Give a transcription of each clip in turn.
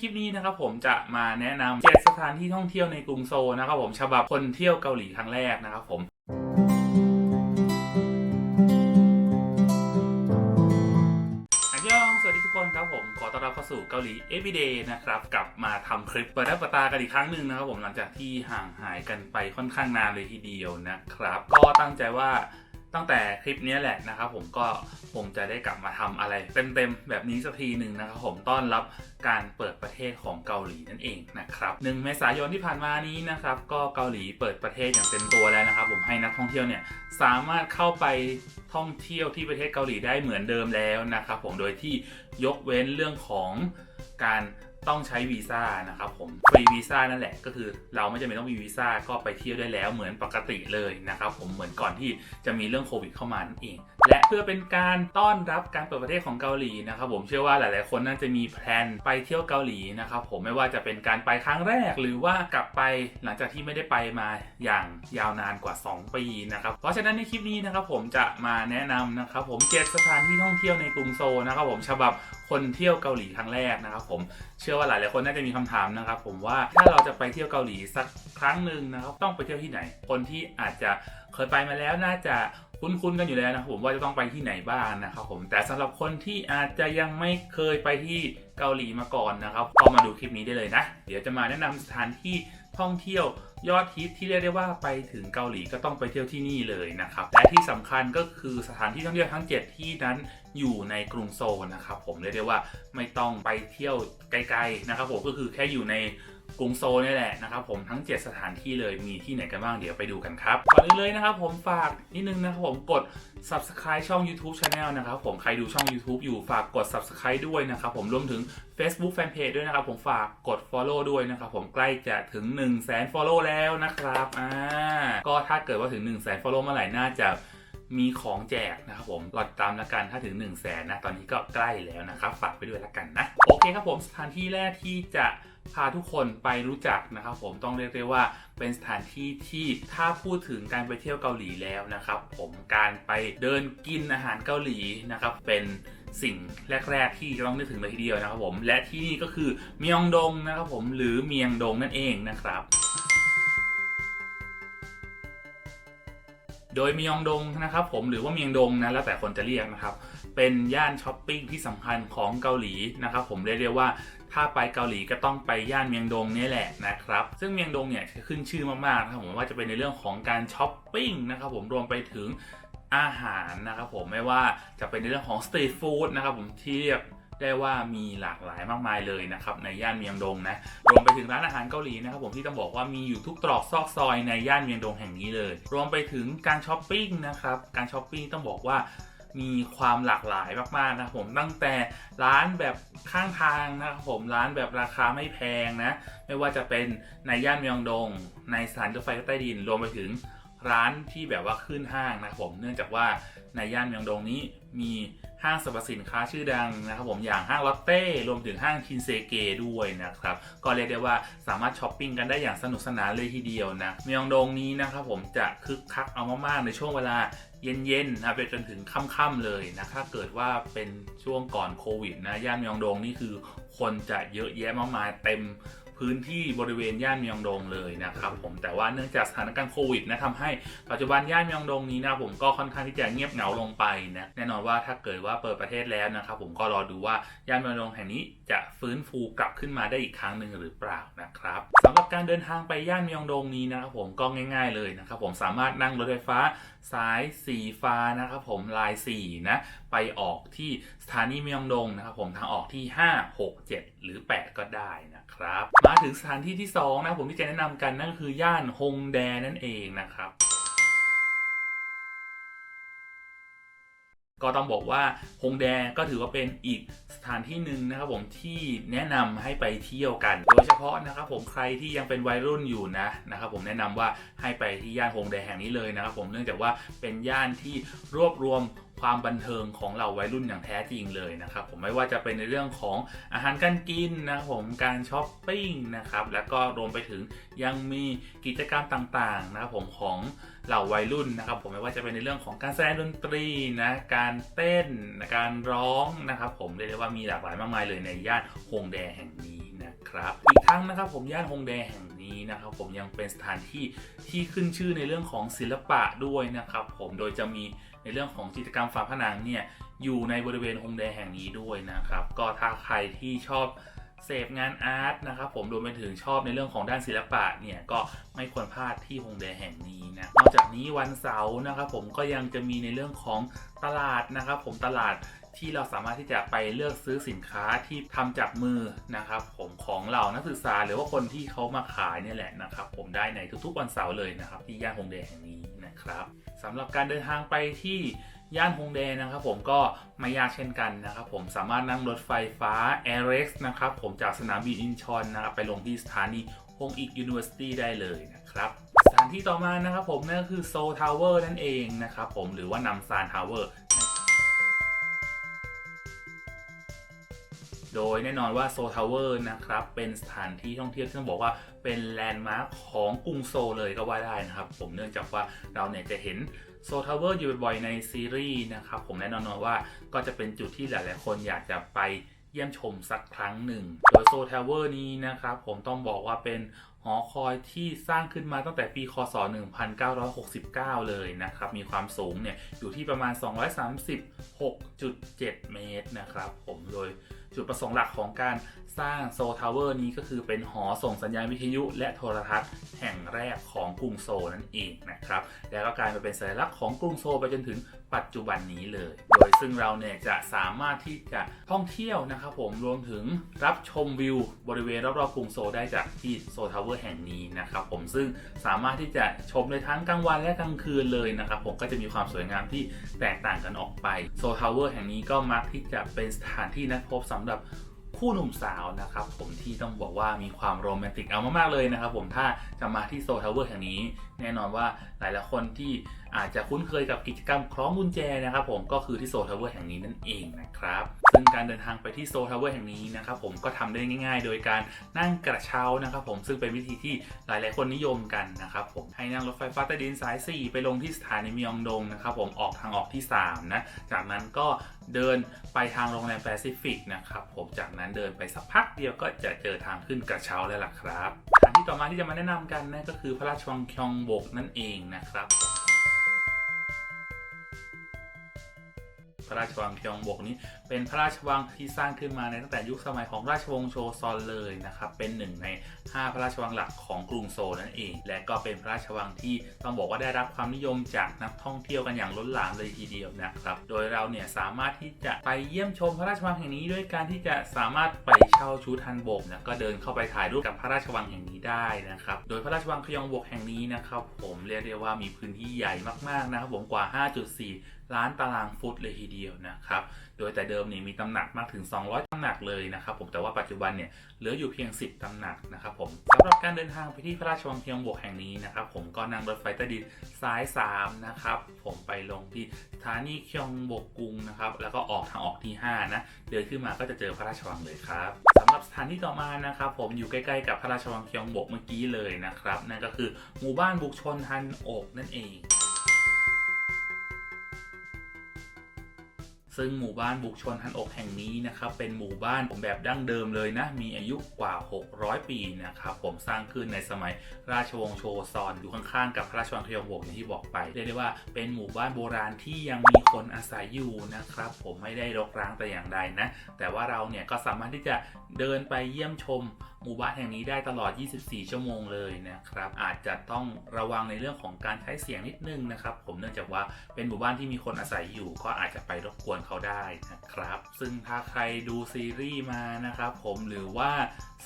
คลิปนี้นะครับผมจะมาแนะนำเจ็ดสถานที่ท่องเที่ยวในกรุงโซลนะครับผมฉบับคนเที่ยวเกาหลีครั้งแรกนะครับผมนยองสวัสดีทุกคนครับผมขอต้อนรับเข้าสู่เกาหลี Everyday นะครับกลับมาทำคลิปเปิดหน้าเปิดตากันอีกครั้งหนึ่งนะครับผมหลังจากที่ห่างหายกันไปค่อนข้างนานเลยทีเดียวนะครับ ก็ตั้งใจว่า ตั้งแต่คลิปนี้แหละนะครับผมก็คงจะได้กลับมาทำอะไรเต็มๆแบบนี้สักทีหนึ่งนะครับผมต้อนรับการเปิดประเทศของเกาหลีนั่นเองนะครับหนึ่งเมษายนที่ผ่านมานี้นะครับก็เกาหลีเปิดประเทศอย่างเต็มตัวแล้วนะครับ ผมให้นักท่องเที่ยวเนี่ยสามารถเข้าไปท่องเที่ยวที่ประเทศเกาหลีได้เหมือนเดิมแล้วนะครับผมโดยที่ยกเว้นเรื่องของการ ต้องใช้วีซ่านะครับผมฟรีวีซ่านั่นแหละก็คือเราไม่จำเป็นต้องมีวีซ่าก็ไปเที่ยวได้แล้วเหมือนปกติเลยนะครับผมเหมือนก่อนที่จะมีเรื่องโควิดเข้ามานั่นเองและเพื่อเป็นการต้อนรับการเปิดประเทศของเกาหลีนะครับผมเชื่อว่าหลาย ๆ คนน่าจะมีแพลนไปเที่ยวเกาหลีนะครับผมไม่ว่าจะเป็นการไปครั้งแรก หรือว่ากลับไปหลังจากที่ไม่ได้ไปมาอย่างยาวนานกว่า 2 ปีนะครับเพราะฉะนั้นในคลิปนี้นะครับผมจะมาแนะนำนะครับผมเจ็ดสถานที่ท่องเที่ยวในกรุงโซลนะครับผมฉบับคนเที่ยวเกาหลีครั้งแรกนะครับผมเชื่อว่าหลายๆคนน่าจะมีคำถามนะครับผมว่าถ้าเราจะไปเที่ยวเกาหลีสักครั้งหนึ่งนะครับต้องไปเที่ยวที่ไหน คนที่อาจจะ เคยไปมาแล้วน่าจะคุ้นๆกันอยู่แล้วนะครับผมว่าจะต้องไปที่ไหนบ้างนะครับผมแต่สำหรับคนที่อาจจะยังไม่เคยไปที่เกาหลีมาก่อนนะครับก็มาดูคลิปนี้ได้เลยนะ เดี๋ยวจะมาแนะนำสถานที่ท่องเที่ยว ยอดฮิตที่เรียกได้ว่าไปถึงเกาหลีก็ต้องไปเที่ยวที่นี่เลยนะครับ และที่สำคัญก็คือสถานที่ท่องเที่ยวทั้ง 7 ที่นั้นอยู่ในกรุงโซลนะครับ ผมเรียกได้ว่าไม่ต้องไปเที่ยวไกลๆนะครับผมก็คือแค่อยู่ในกรุงโซลนี่แหละนะครับผมทั้ง 7 สถานที่เลยมีที่ไหนกันบ้างเดี๋ยวไปดูกันครับก่อนอื่นเลยนะครับผมฝากนิดนึงนะครับผมกด subscribe ช่อง YouTube Channel นะครับผมใครดูช่อง YouTube อยู่ฝากกด subscribe ด้วยนะครับผมรวมถึง Facebook Fanpage ด้วยนะครับผมฝากกด follow ด้วยนะครับผมใกล้จะถึง 1 0 0 0 0แสน follow แล้วแล้วนะครับอ่าก็ถ้าเกิดว่าถึง1 0 0 0 0แสน follow เมื่อไหร่น่าจะมีของแจกนะครับผมรอติดตามละกันถ้าถึง1 0 0 0 0แสนนะ ตอนนี้ก็ใกล้แล้วนะครับฝากไปด้วยละกันนะ โอเคครับผมสถานที่แรกที่จะพาทุกคนไปรู้จักนะครับผมต้องเรียกได้ว่าเป็นสถานที่ที่ถ้าพูดถึงการไปเที่ยวเกาหลีแล้วนะครับ ผมการไปเดินกินอาหารเกาหลีนะครับเป็นสิ่งแรก ๆ ที่ต้องนึกถึงเลยทีเดียวนะครับผมและที่นี่ก็คือเมียงดงนะครับผมหรือเมียงดงนั่นเองนะครับ โดยมียองดงนะครับผมหรือว่าเมียงดงนะแล้วแต่คนจะเรียกนะครับ เป็นย่านช้อปปิ้งที่สำคัญของเกาหลีนะครับผมเรียกได้ว่าถ้าไปเกาหลีก็ต้องไปย่านเมียงดงนี่แหละนะครับ ซึ่งเมียงดงเนี่ยขึ้นชื่อมากๆนะครับผมว่าจะเป็นในเรื่องของการช้อปปิ้งนะครับผมรวมไปถึงอาหารนะครับผมไม่ว่าจะเป็นในเรื่องของสตรีทฟู้ดนะครับผมที่เรียก ได้ว่ามีหลากหลายมากมายเลยนะครับในย่านเมียงดงนะรวมไปถึงร้านอาหารเกาหลีนะครับผมที่ต้องบอกว่ามีอยู่ทุกตรอกซอกซอยในย่านเมียงดงแห่งนี้เลย รวมไปถึงการช้อปปิ้งนะครับการช้อปปิ้งต้องบอกว่ามีความหลากหลายมากๆนะผมตั้งแต่ร้านแบบข้างทางนะครับผมร้านแบบราคาไม่แพงนะ ไม่ว่าจะเป็นในย่านเมียงดง ในสถานรถไฟใต้ดิน รวมไปถึง ร้านที่แบบว่าขึ้นห้างนะครับผมเนื่องจากว่าในย่านเมียงดงนี้มีห้างสรรพสินค้าชื่อดังนะครับผมอย่างห้างลอตเต้รวมถึงห้างชินเซเกด้วยนะครับก็เรียกได้ว่าสามารถช้อปปิ้งกันได้อย่างสนุกสนานเลยทีเดียวนะเมียงดงนี้นะครับผมจะคึกคักเอามากๆในช่วงเวลาเย็นๆนะไปจนถึงค่ำๆเลยนะถ้าเกิดว่าเป็นช่วงก่อนโควิดนะย่านเมียงดงนี่คือคนจะเยอะแยะมากมายเต็ม พื้นที่บริเวณย่านมียงดงเลยนะครับผมแต่ว่าเนื่องจากสถานการณ์โควิดนะทำให้ปัจจุบันย่านมียงดงนี้นะผมก็ค่อนข้างที่จะเงียบเหงาลงไปนะแน่นอนว่าถ้าเกิดว่าเปิดประเทศแล้วนะครับผมก็รอดูว่าย่านมียงดงแห่งนี้จะฟื้นฟูกลับขึ้นมาได้อีกครั้งหนึ่งหรือเปล่านะครับสำหรับการเดินทางไปย่านมียงดงนี้นะครับผมก็ง่าย ๆเลยนะครับผมสามารถนั่งรถไฟฟ้าสายสีฟ้านะครับผมลาย4นะไปออกที่สถานีเมียงดงนะครับผมทางออกที่ 5 6 7 หรือ 8 ก็ได้นะครับ มาถึงสถานที่ที่2นะผมที่จะแนะนำกันนั่นคือย่านฮงแดนั่นเองนะครับ ก็ต้องบอกว่าฮงแดงก็ถือว่าเป็นอีกสถานที่หนึ่งนะครับผมที่แนะนำให้ไปเที่ยวกัน โดยเฉพาะนะครับผมใครที่ยังเป็นวัยรุ่นอยู่นะนะครับผมแนะนำว่าให้ไปที่ย่านฮงแดงแห่งนี้เลยนะครับผมเนื่องจากว่าเป็นย่านที่รวบรวมความบันเทิงของเราวัยรุ่นอย่างแท้จริงเลยนะครับผมไม่ว่าจะเป็นในเรื่องของอาหารการกินนะผมการช้อปปิ้งนะครับแล้วก็รวมไปถึงยังมีกิจกรรมต่างๆนะครับผมของเหล่าวัยรุ่นนะครับผมไม่ว่าจะเป็นในเรื่องของการแสดงดนตรีนะการเต้นการร้องนะครับผมเรียกได้ว่ามีหลากหลายมากมายเลยในย่านฮงแดแห่งนี้นะครับอีกทั้งนะครับผมย่านฮงแดแห่งนี้นะครับผมยังเป็นสถานที่ที่ขึ้นชื่อในเรื่องของศิลปะด้วยนะครับผมโดยจะมี ในเรื่องของจิตกรรมฝาผนังเนี่ยอยู่ในบริเวณฮงแดแห่งนี้ด้วยนะครับ ก็ถ้าใครที่ชอบเสพงานอาร์ตนะครับผมรวมไปถึงชอบในเรื่องของด้านศิลปะเนี่ยก็ไม่ควรพลาดที่ฮงแดแห่งนี้นะนอกจากนี้วันเสาร์นะครับผมก็ยังจะมีในเรื่องของตลาดนะครับผมตลาด ที่เราสามารถที่จะไปเลือกซื้อสินค้าที่ทำจากมือนะครับผมของเรานักศึกษาหรือว่าคนที่เขามาขายเนี่ยแหละนะครับผมได้ในทุกๆวันเสาร์เลยนะครับที่ย่านฮงแดแห่งนี้นะครับสำหรับการเดินทางไปที่ย่านฮงแดนะครับผมก็ไม่ยากเช่นกันนะครับผมสามารถนั่งรถไฟฟ้า a i r e x นะครับผมจากสนามบินอินชอนนะครับไปลงที่สถานีฮงอีกยูนิเวอร์ซิตี้ได้เลยนะครับสถานที่ต่อมานะครับผมนั่นก็คือโซทาวเวอร์นั่นเองนะครับผมหรือว่านำซานทาวเวอร์ โดยแน่นอนว่าโซทาวเวอร์นะครับ เป็นสถานที่ท่องเที่ยวที่ต้องบอกว่าเป็นแลนด์มาร์คของกรุงโซเลยก็ว่าได้นะครับ ผมเนื่องจากว่าเราเนี่ยจะเห็นโซทาวเวอร์อยู่บ่อยๆในซีรีส์นะครับ ผมแน่นอนว่าก็จะเป็นจุดที่หลายๆคนอยากจะไปเยี่ยมชมสักครั้งหนึ่ง โดยโซทาวเวอร์นี้นะครับ ผมต้องบอกว่าเป็น หอคอยที่สร้างขึ้นมาตั้งแต่ปีคศ 1969 เลยนะครับ มีความสูงเนี่ยอยู่ที่ประมาณ 236.7 เมตรนะครับผมโดยจุดประสงค์หลักของการสร้างโซทาวเวอร์นี้ก็คือเป็นหอส่งสัญญาณวิทยุและโทรทัศน์แห่งแรกของกรุงโซลนั่นเองนะครับ แล้วก็กลายมาเป็นสัญลักษณ์ของกรุงโซลไปจนถึง ปัจจุบันนี้เลย โดยซึ่งเราเนี่ยจะสามารถที่จะท่องเที่ยวนะครับผมรวมถึงรับชมวิวบริเวณรอบๆกรุงโซลได้จากที่โซทาวเวอร์แห่งนี้นะครับผมซึ่งสามารถที่จะชมในทั้งกลางวันและกลางคืนเลยนะครับผมก็จะมีความสวยงามที่แตกต่างกันออกไปโซทาวเวอร์แห่งนี้ก็มักที่จะเป็นสถานที่นัดพบสำหรับ คู่หนุ่มสาวนะครับผมที่ต้องบอกว่ามีความโรแมนติกเอามากๆเลยนะครับผมถ้าจะมาที่โซทาวเวอร์แห่งนี้ แน่นอนว่าหลายๆคนที่อาจจะคุ้นเคยกับกิจกรรมคล้องกุญแจนะครับผมก็คือที่โซทาวเวอร์แห่งนี้นั่นเองนะครับ ซึ่งการเดินทางไปที่โซทาวเวอร์แห่งนี้นะครับผมก็ทำได้ง่าย ๆ โดยการนั่งกระเช้านะครับผมซึ่งเป็นวิธีที่หลายๆคนนิยมกันนะครับผมให้นั่งรถไฟฟ้าใต้ดินสาย 4 ไปลงที่สถานีมียองดงนะครับผมออกทางออกที่ 3 นะ จากนั้นก็เดินไปทางโรงแรมแปซิฟิกนะครับผมจากนั้นเดินไปสักพักเดียวก็จะเจอทางขึ้นกระเช้าแล้วล่ะครับสถานที่ต่อมาที่จะมาแนะนำกันนั่นก็คือพระราชวังคยองบกนั่นเองนะครับ พระราชวังคยองบกนี้ เป็นพระราชวังที่สร้างขึ้นมาในตั้งแต่ยุคสมัยของราชวงศ์โชซอนเลยนะครับเป็นหนึ่งใน 5 พระราชวังหลักของกรุงโซลนั่นเอง และก็เป็นพระราชวังที่ต้องบอกว่าได้รับความนิยมจากนักท่องเที่ยวกันอย่างล้นหลามเลยทีเดียวนะครับโดยเราเนี่ยสามารถที่จะไปเยี่ยมชมพระราชวังแห่งนี้ด้วยการที่จะสามารถไปเช่าชุดฮันบกนะก็เดินเข้าไปถ่ายรูปกับพระราชวังแห่งนี้ได้นะครับโดยพระราชวังคยองบกแห่งนี้นะครับผมเรียกได้ว่ามีพื้นที่ใหญ่มากๆนะครับผมกว่า 5.4 ล้านตารางฟุตเลยทีเดียวนะครับ โดยแต่เดิมนี่มีตำหนักมากถึง 200ตำหนักเลยนะครับผม แต่ว่าปัจจุบันเนี่ยเหลืออยู่เพียง 10ตำหนักนะครับผมสำหรับการเดินทางไปที่พระราชวังเคียงบกแห่งนี้นะครับผมก็นั่งรถไฟใต้ดินสาย 3 นะครับ ผมไปลงที่สถานีเคียงบกกรุงนะครับ แล้วก็ออกทางออกที่ 5 นะ เดินขึ้นมาก็จะเจอพระราชวังเลยครับสำหรับสถานที่ต่อมานะครับผมอยู่ใกล้ๆกับพระราชวังเคียงบกเมื่อกี้เลยนะครับนั่นก็คือหมู่บ้านบุกชนฮันอกนั่นเอง ซึ่งหมู่บ้านบุกชนฮันอกแห่งนี้นะครับเป็นหมู่บ้านแบบดั้งเดิมเลยนะ มีอายุกว่า 600 ปีนะครับผมสร้างขึ้นในสมัยราชวงศ์โชซอนอยู่ข้างๆกับพระราชวังคยองบกอย่างที่บอกไปเรียกได้ว่าเป็นหมู่บ้านโบราณที่ยังมีคนอาศัยอยู่นะครับผมไม่ได้รกร้างแต่อย่างใดนะ แต่ว่าเราเนี่ยก็สามารถที่จะเดินไปเยี่ยมชม หมู่บ้านแห่งนี้ได้ตลอด 24 ชั่วโมงเลยนะครับ อาจจะต้องระวังในเรื่องของการใช้เสียงนิดนึงนะครับ ผมเนื่องจากว่าเป็นหมู่บ้านที่มีคนอาศัยอยู่ ก็อาจจะไปรบกวนเขาได้นะครับ ซึ่งถ้าใครดูซีรีส์มานะครับ ผมหรือว่า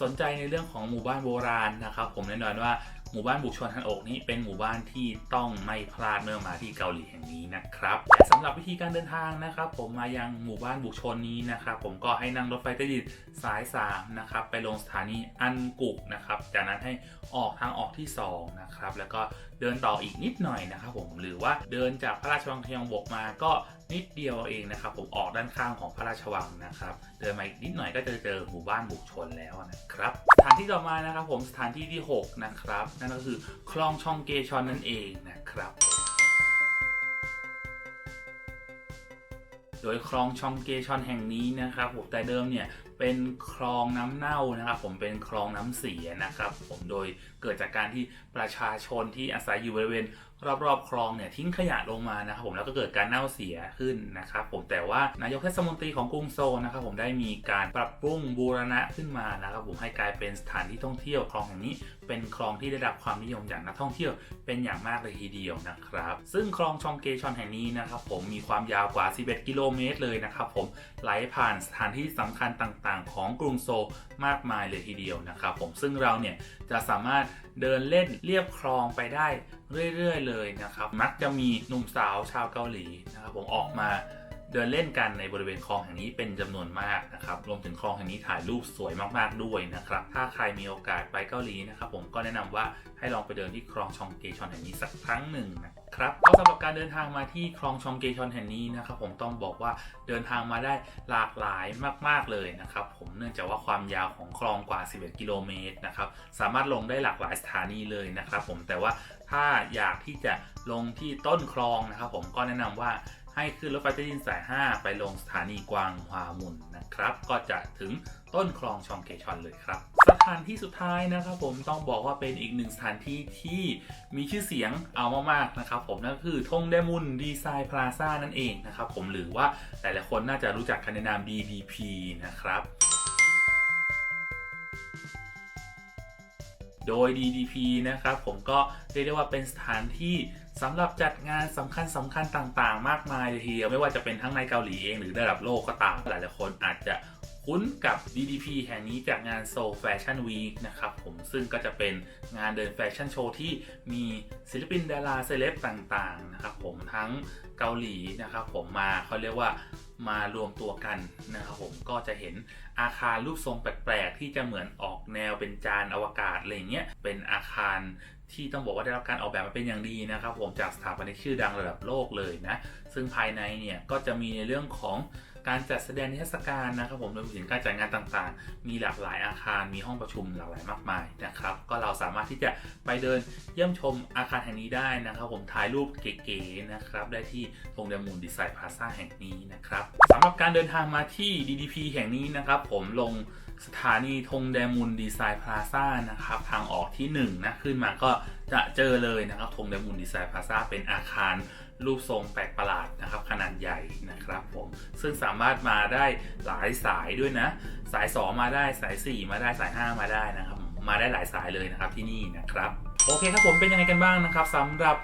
สนใจในเรื่องของหมู่บ้านโบราณนะครับ ผมแน่นอนว่า หมู่บ้านบุกชนฮันโอกนี้เป็นหมู่บ้านที่ต้องไม่พลาดเมื่อมาที่เกาหลีแห่งนี้นะครับและสำหรับวิธีการเดินทางนะครับ ผมมายังหมู่บ้านบุกชนนี้นะครับผมก็ให้นั่งรถไฟใต้ดินสาย3นะครับไปลงสถานีอันกุกนะครับจากนั้นให้ออกทางออกที่2นะครับแล้วก็เดินต่ออีกนิดหน่อยนะครับผมหรือว่าเดินจากพระราชวังเทียงบกมาก็นิดเดียวเองนะครับ ผมออกด้านข้างของพระราชวังนะครับ เดินมาอีกนิดหน่อยก็จะเจอหมู่บ้านบุกชนแล้วนะครับสถานที่ต่อมานะครับผมสถานที่ที่ 6 นะครับ นั่นก็คือคลองชองเกชอนนั่นเองนะครับโดยคลองชองเกชอนแห่งนี้นะครับผมแต่เดิมเนี่ยเป็นคลองน้ำเน่านะครับผมเป็นคลองน้ำเสียนะครับ ผมโดยเกิดจากการที่ประชาชนที่อาศัยอยู่บริเวณ รอบๆคลองเนี่ยทิ้งขยะลงมานะครับผมแล้วก็เกิดการเน่าเสียขึ้นนะครับผมแต่ว่านายกเทศมนตรีของกรุงโซลนะครับผมได้มีการปรับปรุงบูรณะขึ้นมานะครับผมให้กลายเป็นสถานที่ท่องเที่ยวคลองแห่งนี้เป็นคลองที่ได้รับความนิยมจากนักท่องเที่ยวเป็นอย่างมากเลยทีเดียวนะครับ ซึ่งคลองชองเกชอนแห่งนี้นะครับผมมีความยาวกว่า 11 กิโลเมตรเลยนะครับผมไหลผ่านสถานที่สำคัญต่างๆ ของกรุงโซลมากมายเลยทีเดียวนะครับผมซึ่งเราเนี่ยจะสามารถเดินเล่นเรียบคลองไปได้เรื่อยๆ เลยนะครับ มักจะมีหนุ่มสาวชาวเกาหลีนะครับผมออกมา เดินเล่นกันในบริเวณคลองแห่งนี้เป็นจำนวนมากนะครับ รวมถึงคลองแห่งนี้ถ่ายรูปสวยมากๆด้วยนะครับ ถ้าใครมีโอกาสไปเกาหลีนะครับผมก็แนะนำว่าให้ลองไปเดินที่คลองชองเกชอนแห่งนี้สักครั้งหนึ่งนะครับก็สำหรับการเดินทางมาที่คลองชองเกชอนแห่งนี้นะครับผมต้องบอกว่าเดินทางมาได้หลากหลายมาก ๆเลยนะครับผมเนื่องจากว่าความยาวของคลองกว่า 11 กิโลเมตรนะครับสามารถลงได้หลากหลายสถานีเลยนะครับผมแต่ว่าถ้าอยากที่จะลงที่ต้นคลองนะครับผมก็แนะนำว่า ให้ขึ้นรถไฟใต้ดินสาย 5 ไปลงสถานีกวางฮวามุนนะครับ ก็จะถึงต้นคลองชองเกชอนเลยครับ สถานที่สุดท้ายนะครับผมต้องบอกว่าเป็นอีกหนึ่งสถานที่ที่มีชื่อเสียงเอามากๆนะครับผมนั่นก็คือทงเดมุนดีไซน์พลาซ่านั่นเองนะครับผมหรือว่าหลายๆคนน่าจะรู้จักกันในนาม DDP นะครับ โดย DDP นะครับผมก็เรียกได้ว่าเป็นสถานที่สำหรับจัดงานสำคัญสำคัญต่างๆ มากมายทีเดียวไม่ว่าจะเป็นทั้งในเกาหลีเองหรือระดับโลกก็ตามหลายๆคนอาจจะคุ้นกับ DDP แห่งนี้จากงาน Seoul Fashion Week นะครับผมซึ่งก็จะเป็นงานเดินแฟชั่นโชว์ที่มีศิลปินดาราเซเลบต่างๆนะครับผมทั้งเกาหลีนะครับผมมาเขาเรียกว่ามารวมตัวกันนะครับผมก็จะเห็นอาคารรูปทรงแปลกๆ ที่จะเหมือนออกแนวเป็นจานอวกาศอะไรเงี้ยเป็นอาคารที่ต้องบอกว่าได้รับการออกแบบมาเป็นอย่างดีนะครับผมจากสถาปนิกชื่อดังระดับโลกเลยนะซึ่งภายในเนี่ยก็จะมีในเรื่องของการจัดแสดงนิทรรศการนะครับผมรวมถึงการจัดงานต่างๆ มีหลากหลายอาคาร มีห้องประชุมหลากหลายมากมายนะครับ ก็เราสามารถที่จะไปเดินเยี่ยมชมอาคารแห่งนี้ได้นะครับ ผมถ่ายรูปเก๋ๆนะครับได้ที่ธงเดมูลดีไซน์พลาซ่าแห่งนี้นะครับสำหรับการเดินทางมาที่ DDP แห่งนี้นะครับ ผมลงสถานีธงแดมูลดีไซน์พลาซ่านะครับ ทางออกที่1นะขึ้นมาก็จะเจอเลยนะครับธงแดมูลดีไซน์พลาซ่าเป็นอาคารรูปทรงแปลกประหลาดนะครับ ขนาดใหญ่นะครับผมซึ่งสามารถมาได้หลายสายด้วยนะ สาย 2 มาได้สาย 4 มาได้สาย 5 มาได้นะครับ มาได้หลายสายเลยนะครับที่นี่นะครับ โอเคครับผมเป็นยังไงกันบ้างนะครับสำหรับ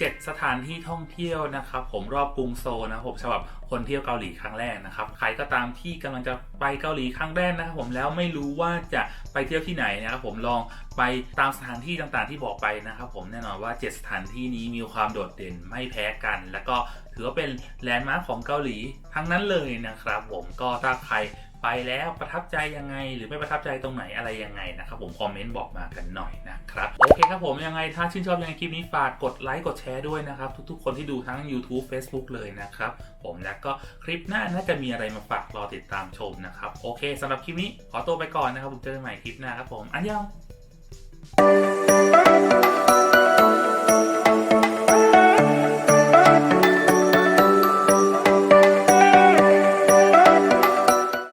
7 สถานที่ท่องเที่ยวนะครับผมรอบกรุงโซลนะครับผมสำหรับคนเที่ยวเกาหลีครั้งแรกนะครับใครก็ตามที่กำลังจะไปเกาหลีครั้งแรกนะครับผมแล้วไม่รู้ว่าจะไปเที่ยวที่ไหนนะครับผมลองไปตามสถานที่ต่างๆที่บอกไปนะครับผมแน่นอนว่า 7 สถานที่นี้มีความโดดเด่นไม่แพ้กัน แล้วก็ถือว่าเป็นแลนด์มาร์คของเกาหลีทั้งนั้นเลยนะครับผมก็ถ้าใคร ไปแล้วประทับใจยังไง หรือไม่ประทับใจตรงไหนอะไรยังไงนะครับผมคอมเมนต์บอกมากันหน่อยนะครับโอเคครับผมยังไงถ้าชื่นชอบยังไงคลิปนี้ฝากกดไลค์กดแชร์ด้วยนะครับ ทุกๆ คนที่ดูทั้ง YouTube Facebook เลยนะครับ ผมแล้วก็คลิปหน้าน่าจะมีอะไรมาฝากรอติดตามชมนะครับโอเคสำหรับคลิปนี้ขอตัวไปก่อนนะครับผมเจอกันใหม่คลิปหน้าครับผมอันยอง